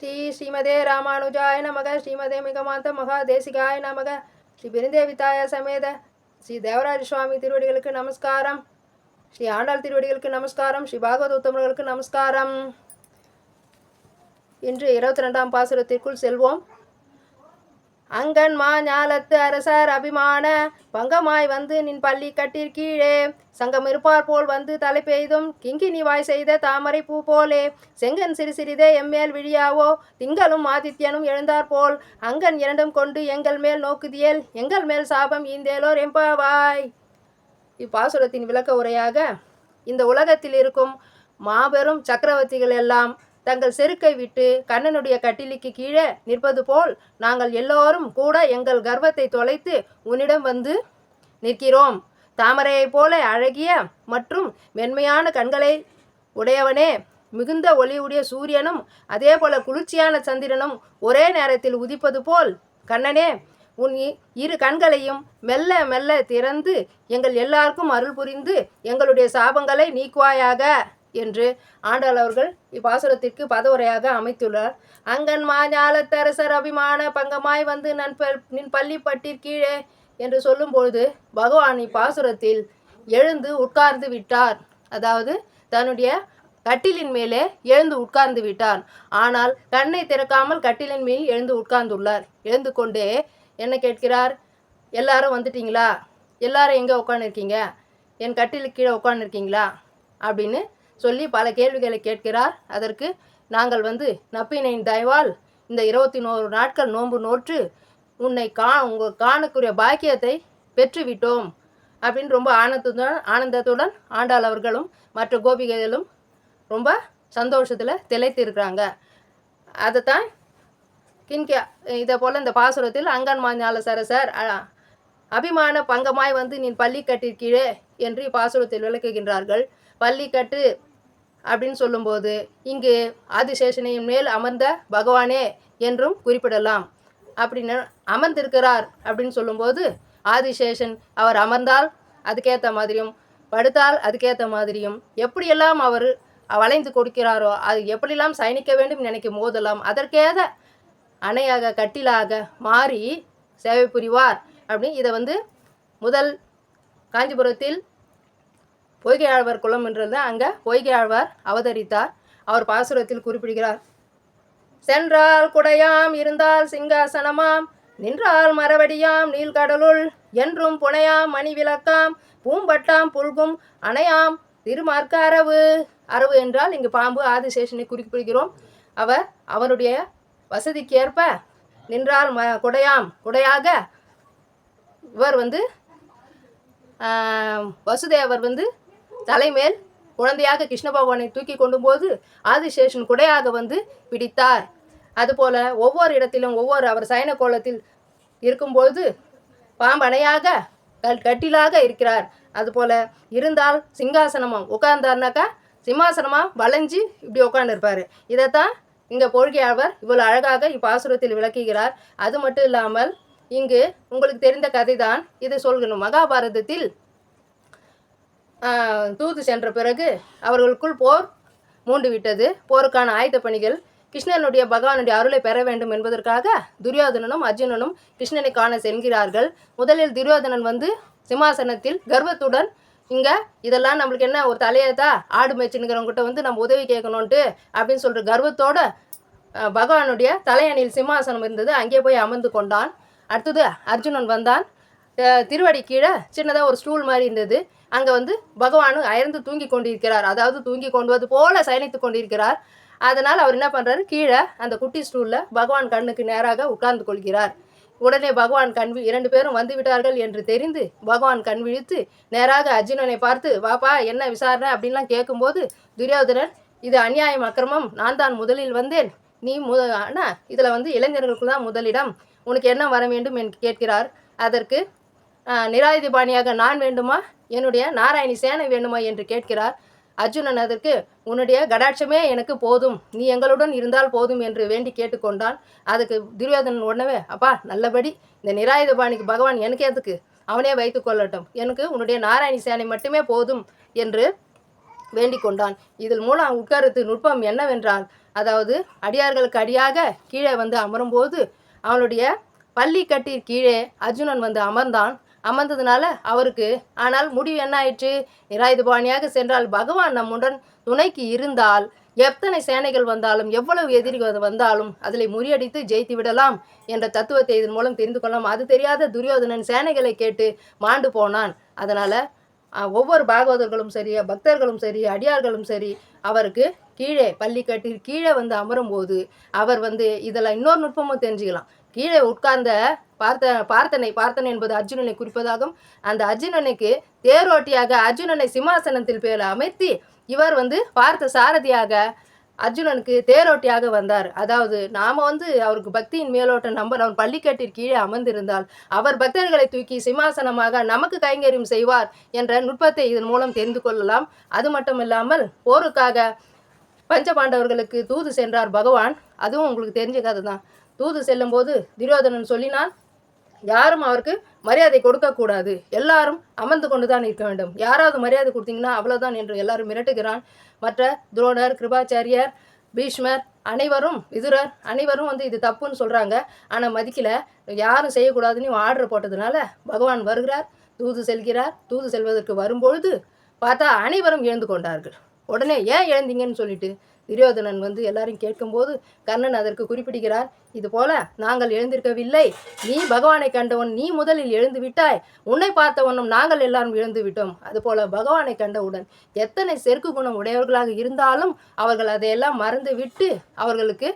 ஸ்ரீ ஸ்ரீமதே ராமானுஜாய நமக ஸ்ரீமதே மிகமாந்த மகாதேசிகாய நமக ஸ்ரீ பிரிந்தேவிதாய சமேத ஸ்ரீ தேவராஜ சுவாமி திருவடிகளுக்கு நமஸ்காரம் ஸ்ரீ ஆண்டாள் திருவடிகளுக்கு நமஸ்காரம் ஸ்ரீ பாகவத உத்தமர்களுக்கு நமஸ்காரம். இன்று இருபத்தி ரெண்டாம் பாசுரத்திற்குள் செல்வோம். அங்கன் மா ஞாலத்து அரசர் அபிமான பங்கமாய் வந்து நின் பள்ளி கட்டிற் கீழே. சங்கம் இருப்பார் போல் வந்து தலை பெய்தும் கிங்கினி வாய் செய்த தாமரை பூ போலே. செங்கன் சிறு சிறிதே எம்மேல் விழியாவோ திங்களும் ஆதித்யனும் எழுந்தார் போல். அங்கன் இரண்டும் கொண்டு எங்கள் மேல் நோக்குதியேல் எங்கள் மேல் சாபம் ஈந்தேலோர் எம்பாவாய். இப்பாசுரத்தின் விளக்க உரையாக இந்த உலகத்தில் இருக்கும் மாபெரும் சக்கரவர்த்திகள் எல்லாம் தங்கள் செருக்கை விட்டு கண்ணனுடைய கட்டிலுக்கு கீழே நிற்பது போல் நாங்கள் எல்லோரும் கூட எங்கள் கர்வத்தை தொலைத்து உன்னிடம் வந்து நிற்கிறோம். தாமரையைப் போல அழகிய மற்றும் மென்மையான கண்களை உடையவனே. மிகுந்த ஒளியுடைய சூரியனும் அதே போல குளிர்ச்சியான சந்திரனும் ஒரே நேரத்தில் உதிப்பது போல் கண்ணனே உன் இரு கண்களையும் மெல்ல மெல்ல திறந்து எங்கள் எல்லாருக்கும் அருள் புரிந்து எங்களுடைய சாபங்களை நீக்குவாயாக. என்று ஆண்டாள் அவர்கள் இப்பாசுரத்திற்கு பதவுரையாக அமைத்துள்ளார். அங்கன் மாஞாலத்தரசர் அபிமான பங்கமாய் வந்து நன் நின் பள்ளிப்பட்டிற் கீழே என்று சொல்லும்பொழுது பகவான் இப்பாசுரத்தில் எழுந்து உட்கார்ந்து விட்டார். அதாவது தன்னுடைய கட்டிலின் மேலே எழுந்து உட்கார்ந்து விட்டார். ஆனால் கண்ணை திறக்காமல் கட்டிலின் மேல் எழுந்து உட்கார்ந்துள்ளார். எழுந்து கொண்டே என்ன கேட்கிறார்? எல்லாரும் வந்துட்டீங்களா? எல்லாரும் எங்கே உட்காந்துருக்கீங்க என் கட்டிலுக்கு கீழே உட்காந்துருக்கீங்களா அப்படின்னு சொல்லி பல கேள்விகளை கேட்கிறார். அதற்கு நாங்கள் வந்து நப்பினையின் தயவால் இந்த இருபத்தி நோரு நாட்கள் நோன்பு நோற்று உன்னை கா உங்கள் காணக்கூடிய பாக்கியத்தை பெற்றுவிட்டோம். அப்படின்னு ரொம்ப ஆனந்தத்துடன் ஆனந்தத்துடன் ஆண்டாள் அவர்களும் மற்ற கோபிகைகளும் ரொம்ப சந்தோஷத்தில் திளைத்திருக்கிறாங்க. அதைத்தான் கின்கியா இதை போல் இந்த பாசுரத்தில் அங்கன் மாஞால சரசர் அபிமான பங்கமாய் வந்து நீ பள்ளிக்கட்டிற்கீழே என்று பாசுரத்தில் விளக்குகின்றார்கள். பள்ளிக்கட்டு அப்படின்னு சொல்லும்போது இங்கு ஆதிசேஷனையின் மேல் அமர்ந்த பகவானே என்றும் குறிப்பிடலாம். அப்படின்னு அமர்ந்திருக்கிறார் அப்படின்னு சொல்லும்போது ஆதிசேஷன் அவர் அமர்ந்தால் அதுக்கேற்ற மாதிரியும் படுத்தால் அதுக்கேற்ற மாதிரியும் எப்படியெல்லாம் அவர் வளைந்து கொடுக்கிறாரோ அது எப்படியெல்லாம் சயனிக்க வேண்டும் நினைக்கும் போதெல்லாம் அதற்கேத அணையாக கட்டிலாக மாறி சேவை புரிவார். அப்படின்னு இதை வந்து முதல் காஞ்சிபுரத்தில் பொய்கை ஆழ்வார் குளம் என்றது அங்கே பொய்கை ஆழ்வார் அவதரித்தார். அவர் பாசுரத்தில் குறிப்பிடுகிறார் சென்றால் குடையாம் இருந்தால் சிங்காசனமாம் நின்றால் மரவடியாம் நீள்கடலுள் என்றும் புனையாம் மணி விளக்காம் பூம்பட்டாம் புல்கும் அணையாம் திருமார்க்க அரவு அரவு என்றால் இங்கு பாம்பு ஆதிசேஷனை குறிப்பிடுகிறோம். அவர் அவருடைய வசதிக்கேற்ப நின்றால் ம குடையாம் குடையாக இவர் வந்து வசுதேவர் வந்து தலைமேல் குழந்தையாக கிருஷ்ண பகவானை தூக்கி கொண்டும்போது ஆதிசேஷன் குடையாக வந்து பிடித்தார். அதுபோல ஒவ்வொரு இடத்திலும் ஒவ்வொரு அவர் சயன கோலத்தில் இருக்கும்போது பாம்பனையாக கல் கட்டிலாக இருக்கிறார். அதுபோல இருந்தால் சிங்காசனமாக உட்கார்ந்தார்னாக்கா சிம்மாசனமாக வளைஞ்சு இப்படி உட்காந்துருப்பார் இதைத்தான் இங்கே பொழுகையாளர் இவ்வளோ அழகாக இப்பாசுரத்தில் விளக்குகிறார். அது மட்டும் இல்லாமல் இங்கு உங்களுக்கு தெரிந்த கதை தான் இது சொல்கணும் மகாபாரதத்தில் தூது சென்ற பிறகு அவர்களுக்குள் போர் மூண்டு விட்டது போருக்கான ஆயத்த பணிகள் கிருஷ்ணனுடைய பகவானுடைய அருளை பெற வேண்டும் என்பதற்காக துரியோதனனும் அர்ஜுனனும் கிருஷ்ணனை காண செல்கிறார்கள். முதலில் துரியோதனன் வந்து சிம்மாசனத்தில் கர்வத்துடன் இங்கே இதெல்லாம் நம்மளுக்கு என்ன ஒரு தலையதா ஆடு மேய்ச்சினுங்கிறவங்ககிட்ட வந்து நம்ம உதவி கேட்கணுன்ட்டு அப்படின்னு சொல்கிற கர்வத்தோட பகவானுடைய தலையணியில் சிம்மாசனம் இருந்தது. அங்கே போய் அமர்ந்து கொண்டான். அடுத்தது அர்ஜுனன் வந்தான். திருவடி கீழே சின்னதாக ஒரு ஸ்டூல் மாதிரி இருந்தது. அங்கே வந்து பகவானும் அயர்ந்து தூங்கி கொண்டிருக்கிறார். அதாவது தூங்கி கொண்டுவது போல சயனித்து கொண்டிருக்கிறார். அதனால் அவர் என்ன பண்ணுறாரு கீழே அந்த குட்டி ஸ்டூலில் பகவான் கண்ணுக்கு நேராக உட்கார்ந்து கொள்கிறார். உடனே பகவான் கண் இரண்டு பேரும் வந்து விட்டார்கள் என்று தெரிந்து பகவான் கண் விழித்து நேராக அர்ஜுனனை பார்த்து வாப்பா என்ன விசாரணை? அப்படின்லாம் கேட்கும்போது துரியோதனன் இது அநியாயம் அக்கிரமம். நான் தான் முதலில் வந்தேன். நீ மு அண்ணா இதில் வந்து இளைஞர்களுக்கு தான் முதலிடம். உனக்கு என்ன வர வேண்டும்? என்று கேட்கிறார். அதற்கு நிராயுதிபாணியாக நான் வேண்டுமா? என்னுடைய நாராயணி சேனை வேண்டுமா என்று கேட்கிறார். அர்ஜுனன் அதற்கு உன்னுடைய கடாட்சமே எனக்கு போதும். நீ எங்களுடன் இருந்தால் போதும் என்று வேண்டி கேட்டுக்கொண்டான். அதுக்கு துரியோதனன் உடனே அப்பா நல்லபடி. இந்த நிராயுதபாணிக்கு பகவான் எனக்கு எதுக்கு? அவனே வைத்து கொள்ளட்டும். எனக்கு உன்னுடைய நாராயணி சேனை மட்டுமே போதும் என்று வேண்டிக் கொண்டான். இதில் மூலம் உட்கருத்து நுட்பம் என்னவென்றால் அதாவது அடியார்களுக்கு அடியாக கீழே வந்து அமரும்போது அவனுடைய பள்ளி கட்டி கீழே அர்ஜுனன் வந்து அமர்ந்தான். அமர்ந்ததுனால அவருக்கு ஆனால் முடிவு என்ன ஆயிற்று? நிராயுதபாணியாக சென்றால் பகவான் நம்முடன் துணைக்கு இருந்தால் எத்தனை சேனைகள் வந்தாலும் எவ்வளவு எதிரிகள் வந்தாலும் அதில் முறியடித்து ஜெயித்து விடலாம் என்ற தத்துவத்தை இதன் மூலம் தெரிந்து கொள்ளலாம். அது தெரியாத துரியோதனன் சேனைகளை கேட்டு மாண்டு போனான். அதனால ஒவ்வொரு பாகவதர்களும் சரி பக்தர்களும் சரி அடியார்களும் சரி அவருக்கு கீழே பள்ளிக்கட்டில் கீழே வந்து அமரும்போது அவர் வந்து இதில் இன்னொரு நுட்பமும் தெரிஞ்சுக்கலாம். கீழே உட்கார்ந்த பார்த்த பார்த்தனை பார்த்தனை என்பது அர்ஜுனனை குறிப்பதாகும். அந்த அர்ஜுனனுக்கு தேரோட்டியாக அர்ஜுனனை சிம்மாசனத்தில் பேர் அமைத்து இவர் வந்து பார்த்த சாரதியாக அர்ஜுனனுக்கு தேரோட்டியாக வந்தார். அதாவது நாம வந்து அவருக்கு பக்தியின் மேலோட்ட நம்பர் அவன் பள்ளிக்கட்டில் கீழே அமர்ந்திருந்தால் அவர் பக்தர்களை தூக்கி சிம்மாசனமாக நமக்கு கைங்கரியம் செய்வார் என்ற நுட்பத்தை இதன் மூலம் தெரிந்து கொள்ளலாம். அது மட்டும் இல்லாமல் போருக்காக பஞ்சபாண்டவர்களுக்கு தூது சென்றார் பகவான். அதுவும் உங்களுக்கு தெரிஞ்ச கதை தான் தூது செல்லும்போது துரியோதனன் சொல்லினான் யாரும் அவருக்கு மரியாதை கொடுக்கக்கூடாது எல்லாரும் அமர்ந்து கொண்டு தான் இருக்க வேண்டும். யாராவது மரியாதை கொடுத்தீங்கன்னா அவ்வளோதான் என்று எல்லாரும் மிரட்டுகிறான். மற்ற துரோணர் கிருபாச்சாரியர் பீஷ்மர் அனைவரும் விதுரர் அனைவரும் வந்து இது தப்புன்னு சொல்கிறாங்க ஆனால் மதிக்கல. யாரும் செய்யக்கூடாதுன்னு ஆர்டர் போட்டதுனால பகவான் வருகிறார் தூது செல்கிறார். தூது செல்வதற்கு வரும்பொழுது பார்த்தா அனைவரும் எழுந்து கொண்டார்கள். உடனே ஏன் எழுந்தீங்கன்னு சொல்லிட்டு துரியோதனன் வந்து எல்லாரும் கேட்கும்போது கர்ணன் அதற்கு குறிப்பிடுகிறார் இது போல நாங்கள் எழுந்திருக்கவில்லை. நீ பகவானை கண்டவன் நீ முதலில் எழுந்து விட்டாய். உன்னை பார்த்தவனும் நாங்கள் எல்லாரும் எழுந்து விட்டோம். அதுபோல பகவானை கண்டவுடன் எத்தனை செருக்கு குணம் உடையவர்களாக இருந்தாலும் அவர்கள் அதையெல்லாம் மறந்து விட்டு அவர்களுக்கு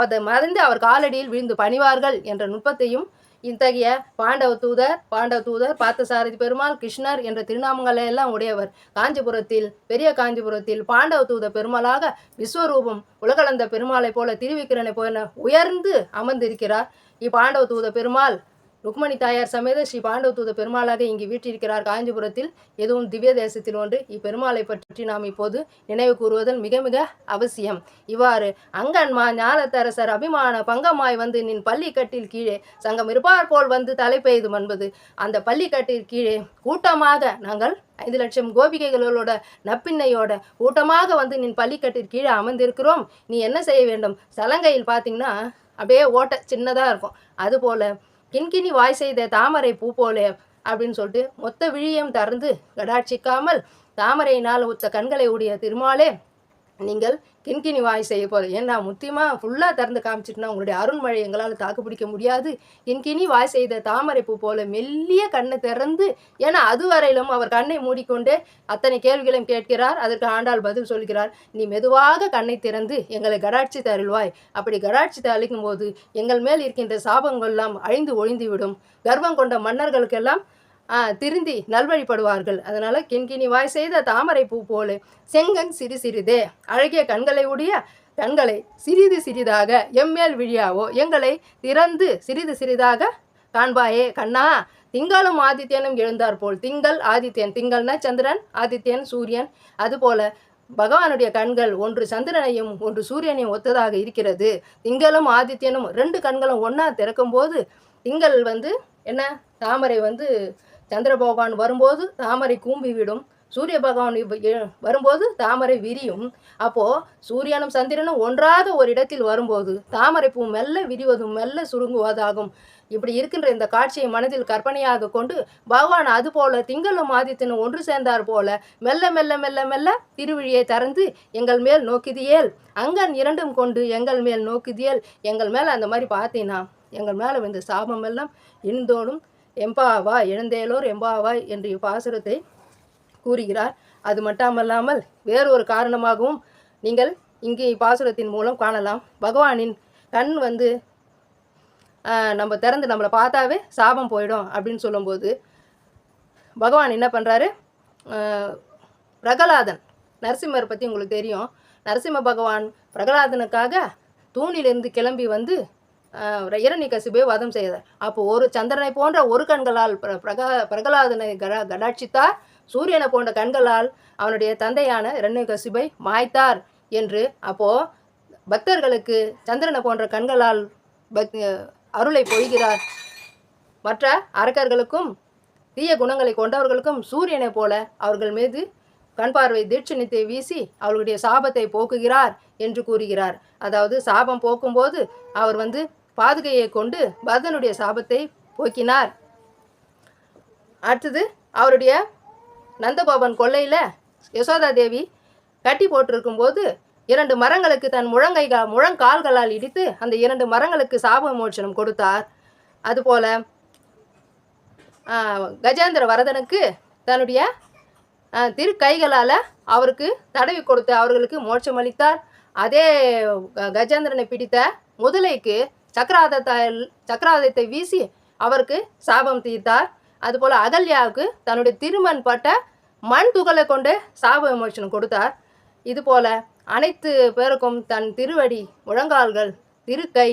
அதை மறந்து அவர் காலடியில் விழுந்து பணிவார்கள் என்ற நுட்பத்தையும் இத்தகைய பாண்டவ தூதர் பாண்டவ தூதர் பார்த்தசாரதி பெருமாள் கிருஷ்ணர் என்ற திருநாமங்களை எல்லாம் உடையவர். காஞ்சிபுரத்தில் பெரிய காஞ்சிபுரத்தில் பாண்டவ தூத பெருமாளாக விஸ்வரூபம் உலகளந்த பெருமாளைப் போல திருவிக்கிரனை போல உயர்ந்து அமர்ந்திருக்கிறார். இப்பாண்டவ தூத பெருமாள் ருக்மணி தாயார் சமேத ஸ்ரீ பாண்டவ தூத பெருமாளாக இங்கு வீற்றிருக்கிறார். காஞ்சிபுரத்தில் எதுவும் திவ்ய தேசத்தில் ஒன்று. இப்பெருமாளை பற்றி நாம் இப்போது நினைவு கூறுவதன் மிக மிக அவசியம். இவ்வாறு அங்கன்மா ஞானத்தரசர் அபிமான பங்கமாய் வந்து நின் பள்ளிக்கட்டில் கீழே சங்கம் இருப்பார் போல் வந்து தலை பெய்தும் என்பது அந்த பள்ளிக்கட்டில் கீழே கூட்டமாக நாங்கள் ஐந்து லட்சம் கோபிகைகளோட நப்பின்னையோட கூட்டமாக வந்து நின் பள்ளிக்கட்டில் கீழே அமர்ந்திருக்கிறோம். நீ என்ன செய்ய வேண்டும்? சலங்கையில் பார்த்தீங்கன்னா அப்படியே ஓட்ட சின்னதாக இருக்கும். அதுபோல் கிண்கிணி வாய் செய்த தாமரை பூ போலே அப்படின்னு சொல்லிட்டு மொத்த விழியம் திறந்து கடாட்சிக்காமல் தாமரையினால் ஒத்த கண்களை உடைய திருமாலே நீங்கள் கிண்கிணி வாய் செய்ய போகிற ஏன்னா முத்தியமாக ஃபுல்லாக திறந்து காமிச்சிட்டுனா உங்களுடைய அருண்மழை எங்களால் தாக்கு பிடிக்க முடியாது. கிண்கிணி வாய் செய்த தாமரை பூ போல மெல்லிய கண்ணை திறந்து ஏன்னா அதுவரையிலும் அவர் கண்ணை மூடிக்கொண்டு அத்தனை கேள்விகளையும் கேட்கிறார். அதற்கு ஆண்டாள் பதில் சொல்கிறார் நீ மெதுவாக கண்ணை திறந்து எங்களை கடாட்சி தருள்வாய் அப்படி கடாட்சி தளிக்கும் போது எங்கள் மேல் இருக்கின்ற சாபங்கள் எல்லாம் அழிந்து ஒழிந்துவிடும். கர்வம் கொண்ட மன்னர்களுக்கெல்லாம் திருந்தி நல்வழிப்படுவார்கள் அதனால கிண்கிணி வாய் செய்த தாமரை பூ போல செங்கன் சிறு சிறிதே. அழகிய கண்களை உடைய கண்களை சிறிது சிறிதாக எம்மேல் விழியாவோ? எங்களை திறந்து சிறிது சிறிதாக காண்பாயே. கண்ணா திங்களும் ஆதித்யனும் எழுந்தார் போல். திங்கள் ஆதித்யன். திங்கள்னா சந்திரன் ஆதித்யன் சூரியன். அதுபோல பகவானுடைய கண்கள் ஒன்று சந்திரனையும் ஒன்று சூரியனையும் ஒத்ததாக இருக்கிறது. திங்களும் ஆதித்யனும் ரெண்டு கண்களும் ஒன்றா திறக்கும்போது திங்கள் வந்து என்ன? தாமரை வந்து சந்திர பகவான் வரும்போது தாமரை கூம்பி விடும். சூரிய பகவான் வரும்போது தாமரை விரியும். அப்போது சூரியனும் சந்திரனும் ஒன்றாத ஒரு இடத்தில் வரும்போது தாமரை பூ மெல்ல விரிவதும் மெல்ல சுருங்குவதாகும். இப்படி இருக்கின்ற இந்த காட்சியை மனதில் கற்பனையாக கொண்டு பகவான் அதுபோல திங்களும் ஆதித்தனும் ஒன்று சேர்ந்தார் போல மெல்ல மெல்ல மெல்ல மெல்ல திருவிழியை திறந்து எங்கள் மேல் நோக்குதியேல். அங்கன் இரண்டும் கொண்டு எங்கள் மேல் நோக்குதியேல். எங்கள் மேல் அந்த மாதிரி பார்த்தீங்கன்னா எங்கள் மேலே இந்த சாபம் எல்லாம் இழுந்தோடும் எம்பாவா எழுந்தேலோர் எம்பாவா என்று இப்பாசுரத்தை கூறுகிறார். அது மட்டுமல்லாமல் வேறொரு காரணமாகவும் நீங்கள் இங்கே இப்பாசுரத்தின் மூலம் காணலாம். பகவானின் கண் வந்து நம்ம திறந்து நம்மளை பார்த்தாவே சாபம் போயிடும் அப்படின்னு சொல்லும்போது பகவான் என்ன பண்ணுறாரு பிரகலாதன் நரசிம்மர் பற்றி உங்களுக்கு தெரியும். நரசிம்ம பகவான் பிரகலாதனுக்காக தூணிலிருந்து கிளம்பி வந்து இரண்ய வதம் செய்தார் அப்போ ஒரு சந்திரனை போன்ற ஒரு கண்களால் பிர- பிரகா பிரகலாதனை கட கடாட்சித்தார். சூரியனை போன்ற கண்களால் அவனுடைய தந்தையான இரண்ய மாய்த்தார் என்று அப்போ பக்தர்களுக்கு சந்திரனை போன்ற கண்களால் பக் அருளை பொய்கிறார் மற்ற அரக்கர்களுக்கும் தீய குணங்களை கொண்டவர்களுக்கும் சூரியனைப் போல அவர்கள் மீது கண் பார்வை தீட்சணித்தை வீசி அவர்களுடைய சாபத்தை போக்குகிறார் என்று கூறுகிறார். அதாவது சாபம் போக்கும்போது அவர் வந்து பாதுகையை கொண்டு பரதனுடைய சாபத்தை போக்கினார். அடுத்தது அவருடைய நந்தகோபன் கொல்லையில் யசோதா தேவி கட்டி போட்டிருக்கும்போது இரண்டு மரங்களுக்கு தன் முழங்கைகள் முழங்கால்களால் இடித்து அந்த இரண்டு மரங்களுக்கு சாப மோட்சனம் கொடுத்தார். அதுபோல கஜேந்திர வரதனுக்கு தன்னுடைய திரு கைகளால் அவருக்கு தடவி கொடுத்து அவர்களுக்கு மோட்சம் அளித்தார். அதே க- கஜேந்திரனை பிடித்த முதலைக்கு சக்கராதத்தால் சக்கராதத்தை வீசி அவருக்கு சாபம் தீர்த்தார். அதுபோல் அகல்யாவுக்கு தன்னுடைய திருமண் பட்ட மண் துகளை கொண்டு சாப விமோசனம் கொடுத்தார். இதுபோல அனைத்து பேருக்கும் தன் திருவடி முழங்கால்கள் திருக்கை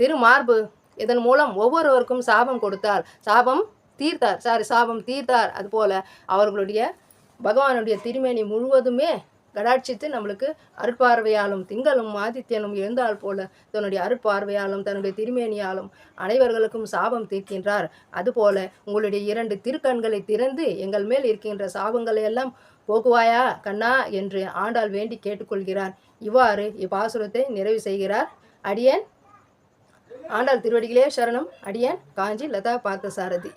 திருமார்பு இதன் மூலம் ஒவ்வொருவருக்கும் சாபம் கொடுத்தார். சாபம் தீர்த்தார். சாரி சாபம் தீர்த்தார். அதுபோல் அவர்களுடைய பகவானுடைய திருமேனி முழுவதுமே கடாட்சித்து நம்மளுக்கு அருட்பார்வையாலும் திங்களும் ஆதித்யனும் எழுந்தால் போல தன்னுடைய அருட்பார்வையாலும் தன்னுடைய திருமேனியாலும் அனைவர்களுக்கும் சாபம் தீர்க்கின்றார். அதுபோல உங்களுடைய இரண்டு திருக்கண்களை திறந்து எங்கள் மேல் இருக்கின்ற சாபங்களை எல்லாம் போக்குவாயா கண்ணா என்று ஆண்டாள் வேண்டி கேட்டுக்கொள்கிறார். இவ்வாறு இப்பாசுரத்தை நிறைவு செய்கிறார். அடியேன் ஆண்டாள் திருவடிகளே சரணம். அடியேன் காஞ்சி லதா பார்த்தசாரதி.